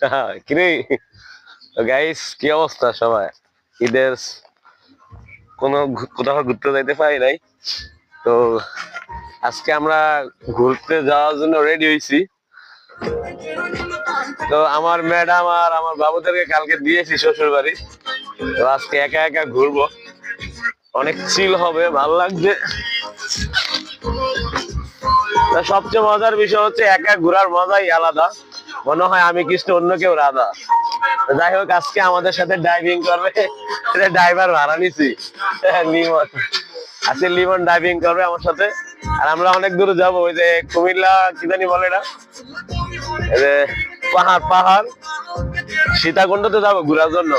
Guys কি অবস্থা সবাই? ঈদের কোনো কোথাও ঘুরতে যাইতে পারি নাই। তো আজকে আমরা ঘুরতে যাওয়ার জন্য রেডি হয়েছি তো আমার ম্যাডাম আর আমার বাবুদেরকে কালকে দিয়েছি শ্বশুর বাড়ি তো আজকে একা একা ঘুরবো। অনেক চিল হবে, ভালো লাগবে। সবচেয়ে মজার বিষয় হচ্ছে একা ঘোরার মজাই আলাদা। মনে হয় আমি কৃষ্ণ, অন্য কেউ রাধা। যাই হোক, আজকে আমাদের সাথে ডাইভিং করবে। ড্রাইভার ভাড়া নিছি। লিমন। আজকে লিমন ডাইভিং করবে আমার সাথে। আর আমরা অনেক দূরে যাব, ওই যে কুমিল্লা, কি জানি বলে যে পাহাড় পাহাড়। সীতাকুণ্ডতে যাব ঘোরার জন্য।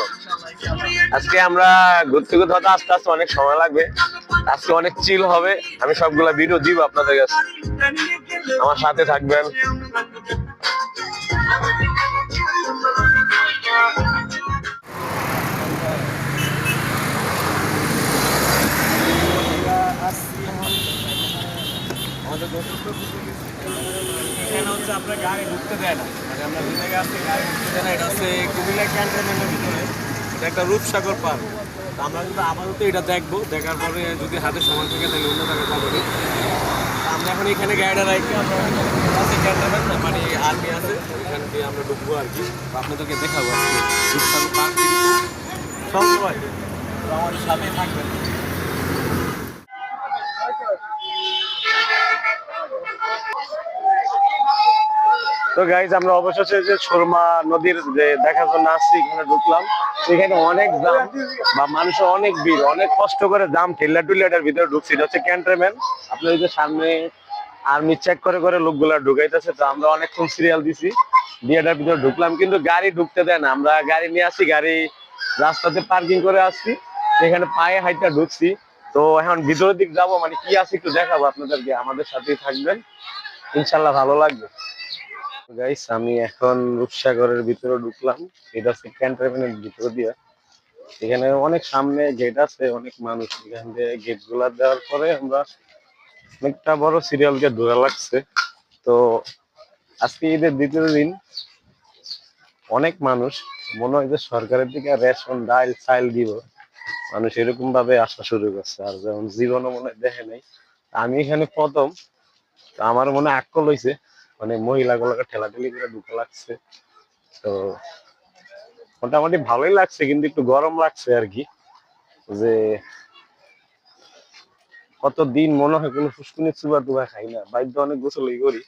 আজকে আমরা ঘুরতে ঘুরতে হয়তো আস্তে আস্তে অনেক সময় লাগবে। আজকে অনেক চিল হবে। আমি সবগুলা ভিডিও দিব আপনাদের কাছে। আমার সাথে থাকবেন। এখানে হচ্ছে আপনার গাড়ি ঢুকতে দেয় না। মানে আমরা যে জায়গায় আছি গাড়ি এটা হচ্ছে কুমিল্লা ক্যান্টনমেন্টের ভিতরে। এটা একটা রূপসাগর পার্ক আমরা কিন্তু আপাতত এটা দেখব। দেখার পরে যদি হাতে সময় থাকে তাহলে অন্য জায়গায় যাব। আমরা এখন এখানে গাড়িটা রাখি। আমরা মানে আর্মি আছে। এখান দিয়ে আমরা ঢুকবো আর কি। আপনাদেরকে দেখাবো আজকে রূপসাগর পার্ক সব সময়। তো আমার সাথে থাকবেন। তো গাইজ আমরা অবশেষে যে সুরমা নদীর যে দেখার জন্য আসছি, এখানে ঢুকলাম। সেখানে অনেক দাম বা মানুষের অনেক ভিড়, অনেক কষ্ট করে দাম টুল্লা এটার ভিতরে ঢুকছি। এটা হচ্ছে ক্যান্টনমেন্ট। আপনি ওই যে সামনে আর্মি চেক করে করে লোকগুলা ঢুকাইতেছে, তো আমরা অনেকক্ষণ সিরিয়াল দিছি। দিয়ে এটার ভিতরে ঢুকলাম, কিন্তু গাড়ি ঢুকতে দেয় না। আমরা গাড়ি নিয়ে আসি, গাড়ি রাস্তাতে পার্কিং করে আসছি। সেখানে পায়ে হাইটা ঢুকছি। তো এখন ভিতরের দিক যাব মানে কি আছে একটু দেখাবো আপনাদেরকে। আমাদের সাথেই থাকবেন। ইনশাল্লাহ ভালো লাগবে। গাইস আমি এখন রূপসাগরের ভিতরে ঢুকলাম। এটা হচ্ছে ক্যান্টনমেন্টের ভিতর দিয়ে। এখানে অনেক সামনে গেট আছে, অনেক মানুষ। এখান দিয়ে গেটগুলা দেওয়ার পরে আমরা অনেকটা বড় সিরিয়াল দিয়ে ঢোকা লাগছে। তো আজকে ঈদের দ্বিতীয় দিন, অনেক মানুষ, মনে হয় যে সরকারের দিকে রেশন ডাল চাল দিব। মানুষ এরকম ভাবে আসা শুরু করছে, আর যেমন জীবনও মনে হয় দেখে নাই। আমি এখানে প্রথম আমার মনে আকল হয়েছে মানে মহিলা মহিলাগুলোকে ঠেলাঠেলি করে ঢুকে লাগছে। তো মোটামুটি ভালোই লাগছে, কিন্তু একটু গরম লাগছে আর কি। যে কত দিন মনে হয় কোনো ফুসকুনি চুবা টুবা খাই না বাধ্য অনেক গোসলই করি,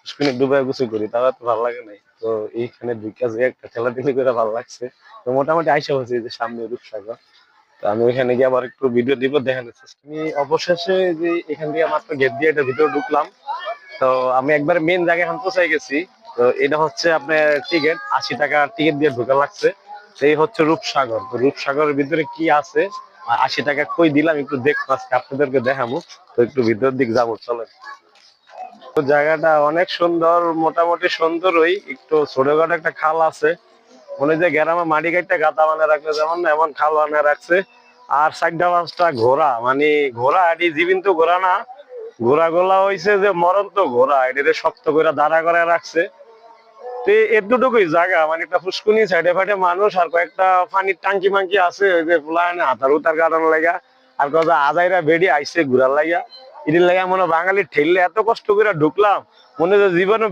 ফুসকুনি ডুবাই গোসল করি, তাও তো ভালো লাগে নাই। তো এইখানে ঢুকে যে একটা ঠেলাঠেলি করে ভালো লাগছে। তো মোটামুটি আইসা হচ্ছে যে সামনে রূপসাগর। তো আমি ওইখানে গিয়ে আবার একটু ভিডিও দিব, দেখানোর চেষ্টা আমি অবশেষে যে এখান দিয়ে মাত্র গেট দিয়ে এটা ভিতরে ঢুকলাম। তো আমি একবার মেন জায়গায় এখন পৌঁছাই গেছি। তো এটা হচ্ছে আপনার টিকিট আশি টাকা টিকিট দিয়ে ঢোকা লাগছে। তো এই হচ্ছে রূপসাগর। তো রূপসাগরের ভিতরে কি আছে? আশি টাকা কই দিলাম? একটু দেখব আজকে আপনাদেরকে দেখাবো। তো একটু ভিতরের দিক যাব, চলেন। তো জায়গাটা অনেক সুন্দর, মোটামুটি সুন্দরই। একটু ছোটখাটো একটা খাল আছে। মনে যে গ্রামে মাটি কাটতে গাতা বানা রাখলে যেমন এমন খাল বানা রাখছে। আর সাইডটা পাঁচটা ঘোড়া। মানে ঘোড়া, এটি জীবিত ঘোড়া না। ঘোড়া গোলা হইছে যে মরন্ত ঘোড়া, এটাতে শক্ত করে দাঁড়া করে রাখছে। তো এতটুকুই জায়গা মানে একটা ফুসকুনি, সাইডে ফাইডে মানুষ, আর কয়েকটা পানির টাঙ্কি মাঙ্কি আছে, ওই যে ফুলানে হাতার উতার কাটানো লাগা আর কথা আজাইরা বেডি আইছে ঘুরার লাগা এটির লাগা মনে বাঙালি ঠেললে এত কষ্ট করে ঢুকলাম, মনে যে জীবনে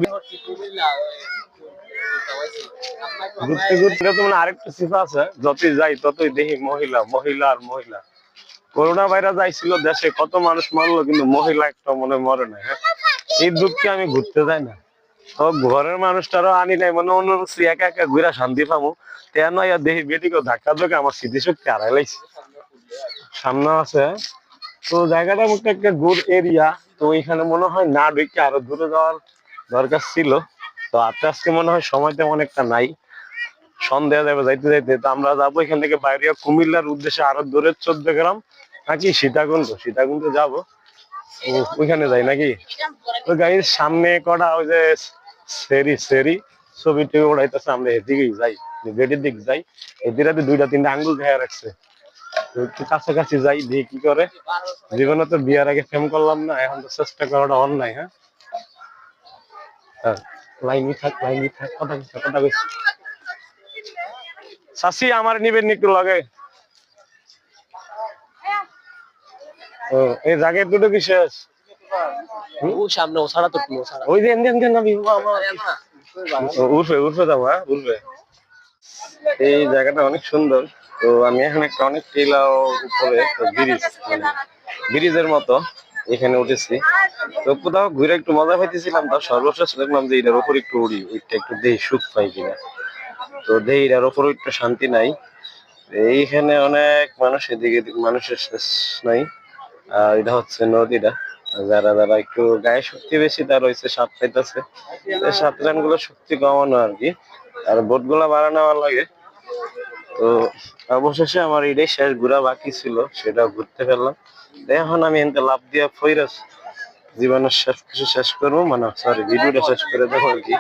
ঘুরতে ঘুরতে তো আরেকটা সিফা আছে, যতই যাই ততই দেখি মহিলা মহিলা আর মহিলা। করোনা ভাইরাস আইছিল দেশে, কত মানুষ মারলো, কিন্তু মহিলা একটা মনে মরে না হ্যাঁ? এই দুঃখে আমি ঘুরতে যাই না। তো ঘরের মানুষটারও আনি নাই, মনে অন্য একা একা ঘুরা শান্তি পাবো তেন ইয়া দেখি বেটিকে ধাক্কা ধোকে আমার স্মৃতিশক্তি হারাই লাইছে। সামনে আছে হ্যাঁ? তো জায়গাটা একটা একটা গুড এরিয়া, তো এখানে মনে হয় না ঢুকে আরও দূরে যাওয়ার দরকার ছিল। তো আস্তে আজকে মনে হয় সময় তেমন একটা নাই। সন্ধ্যা যাবে, যাইতে যাইতে। তো আমরা যাব এখান থেকে বাইরে, কুমিল্লার উদ্দেশ্যে আরও দূরে চোদ্দ গ্রাম। নাকি সীতাকুণ্ড সীতাকুণ্ড যাব। ওইখানে যাই নাকি? তো গাড়ির সামনে কটা ওই যে সেরি সেরি, ছবি টবি ওড়াইতেছে আমরা এদিকেই যাই, গেটের দিক যাই। এদিকে দুইটা, তিনটা আঙ্গুল খেয়ে রাখছে কাছাকাছি যাই দিয়ে কি করে। জীবনে তো বিয়ার আগে ফেম করলাম না, এখন তো চেষ্টা করাটা অন্যায় হ্যাঁ? হ্যাঁ লাইনই থাক লাইনই থাক, কথা কথা কইছে। সাসি আমার নিবেন একটু লাগে? ও এই জায়গায় দুটো কি শেষ? ও সামনে ও ছাড়া তো ও ছাড়া। ওই দেন দেন দেন আমি উঠবে উঠবে যাব হ্যাঁ উঠবে এই জায়গাটা অনেক সুন্দর। তো আমি এখন একটা অনেক টিলা উপরে ব্রিজ ব্রিজের মতো এখানে উঠেছি। তো কোথাও ঘুরে একটু মজা পাইতেছিলাম তার সর্বশেষ দেখলাম যে এটার উপর একটু উড়ি ওইটা একটু দেহি সুখ পাই কিনা। তো দেহি এটার উপর একটু শান্তি নাই। এইখানে অনেক মানুষ এদিকে মানুষের শেষ নাই। এটা হচ্ছে নদীটা। যারা যারা একটু গায়ে শক্তি বেশি, তার হয়েছে সাত পাইতেছে সাত রানগুলো শক্তি কমানো আর কি। আর বোটগুলা বাড়ানো আমার লাগে। তো অবশেষে আমার এটাই শেষ ঘোরা বাকি ছিল, সেটা ঘুরতে পারলাম। তো এখন আমি এনতে লাভ দিয়া ফইরাস। জীবনের শেষ কিছু শেষ করব মানে সরি ভিডিওটা শেষ করে দেবো আর কি।